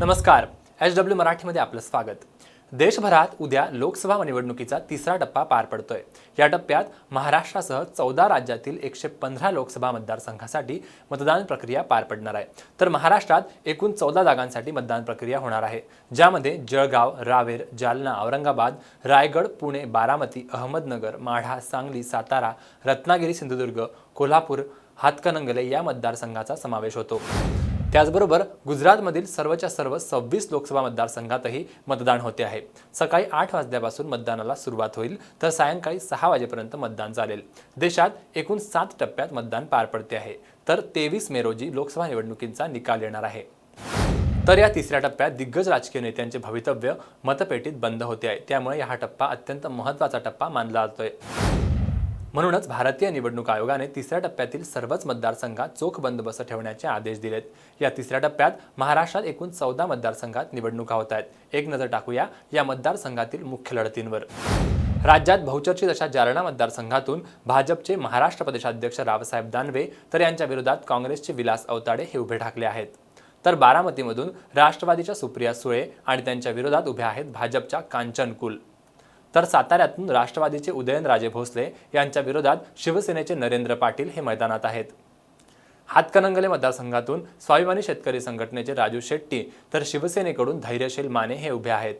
नमस्कार. H W मराठीमध्ये आपलं स्वागत. देशभरात उद्या लोकसभा निवडणुकीचा तिसरा टप्पा पार पडतोय. या टप्प्यात महाराष्ट्रासह चौदा राज्यातील एकशे पंधरा लोकसभा मतदारसंघासाठी मतदान प्रक्रिया पार पडणार आहे. तर महाराष्ट्रात एकूण चौदा जागांसाठी मतदान प्रक्रिया होणार आहे. ज्यामध्ये जळगाव रावेर जालना औरंगाबाद रायगड पुणे बारामती अहमदनगर माढा सांगली सातारा रत्नागिरी सिंधुदुर्ग कोल्हापूर हातकणंगले या मतदारसंघाचा समावेश होतो. त्याचबरोबर गुजरातमधील सर्वच्या सर्व सव्वीस लोकसभा मतदारसंघातही मतदान होते आहे. सकाळी आठ वाजल्यापासून मतदानाला सुरुवात होईल तर सायंकाळी सहा वाजेपर्यंत मतदान चालेल. देशात एकूण सात टप्प्यात मतदान पार पडते आहे. तर तेवीस मे रोजी लोकसभा निवडणुकींचा निकाल येणार आहे. तर या तिसऱ्या टप्प्यात दिग्गज राजकीय नेत्यांचे भवितव्य मतपेटीत बंद होते आहे. त्यामुळे हा टप्पा अत्यंत महत्त्वाचा टप्पा मानला जातोय. म्हणूनच भारतीय निवडणूक आयोगाने तिसऱ्या टप्प्यातील सर्वच मतदारसंघात चोख बंदोबस्त ठेवण्याचे आदेश दिलेत. या तिसऱ्या टप्प्यात महाराष्ट्रात एकूण चौदा मतदारसंघात निवडणुका होत आहेत. एक नजर टाकूया या मतदारसंघातील मुख्य लढतींवर. राज्यात बहुचर्चित अशा जालना मतदारसंघातून भाजपचे महाराष्ट्र प्रदेशाध्यक्ष रावसाहेब दानवे तर यांच्या विरोधात काँग्रेसचे विलास अवताडे हे उभे ठाकले आहेत. तर बारामतीमधून राष्ट्रवादीच्या सुप्रिया सुळे आणि त्यांच्या विरोधात उभ्या आहेत भाजपच्या कांचन कुल. तर साताऱ्यातून राष्ट्रवादीचे उदयनराजे भोसले यांच्या विरोधात शिवसेनेचे नरेंद्र पाटील हे मैदानात आहेत. हातकणंगले मतदारसंघातून स्वाभिमानी शेतकरी संघटनेचे राजू शेट्टी तर शिवसेनेकडून धैर्यशील माने हे उभे आहेत.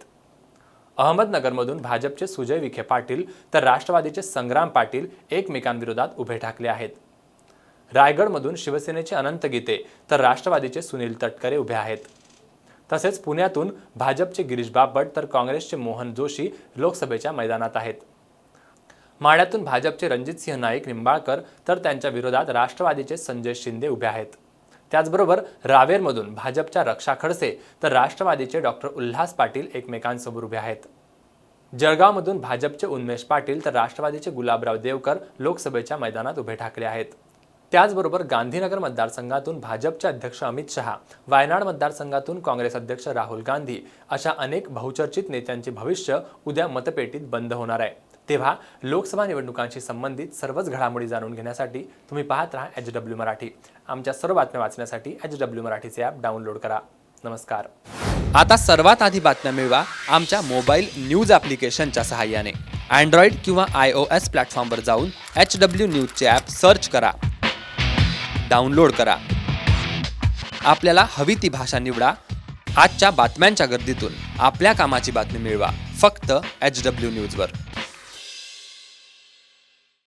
अहमदनगरमधून भाजपचे सुजय विखे पाटील तर राष्ट्रवादीचे संग्राम पाटील एकमेकांविरोधात उभे ठाकले आहेत. रायगडमधून शिवसेनेचे अनंत गीते तर राष्ट्रवादीचे सुनील तटकरे उभे आहेत. तसेच पुण्यातून भाजपचे गिरीश बापट तर काँग्रेसचे मोहन जोशी लोकसभेच्या मैदानात आहेत. माळ्यातून भाजपचे रणजितसिंह नाईक निंबाळकर तर त्यांच्या विरोधात राष्ट्रवादीचे संजय शिंदे उभे आहेत. त्याचबरोबर रावेरमधून भाजपच्या रक्षा खडसे तर राष्ट्रवादीचे डॉक्टर उल्हास पाटील एकमेकांसमोर उभे आहेत. जळगावमधून भाजपचे उन्मेष पाटील तर राष्ट्रवादीचे गुलाबराव देवकर लोकसभेच्या मैदानात उभे ठाकले आहेत. त्याचबरोबर गांधीनगर मतदारसंघातून भाजपचे अध्यक्ष अमित शहा वायनाड मतदारसंघातून काँग्रेस अध्यक्ष राहुल गांधी अशा अनेक बहुचर्चित नेत्यांचे भविष्य उद्या मतपेटीत बंद होणार आहे. तेव्हा लोकसभा निवडणुकांशी संबंधित सर्वच घडामोडी जाणून घेण्यासाठी तुम्ही पाहत राहा एच डब्ल्यू मराठी. आमच्या सर्व बातम्या वाचण्यासाठी एच डब्ल्यू मराठीचे ॲप डाउनलोड करा. नमस्कार. आता सर्वात आधी बातम्या मिळवा आमच्या मोबाईल न्यूज ॲप्लिकेशनच्या सहाय्याने. अँड्रॉइड किंवा आय ओ एस प्लॅटफॉर्मवर जाऊन एच डब्ल्यू न्यूजचे ॲप सर्च करा. डाउनलोड करा. आपल्याला हवी ती भाषा निवडा. आजच्या बातम्यांच्या गर्दीतून आपल्या कामाची बातमी मिळवा. फक्त एच डब्ल्यू न्यूजवर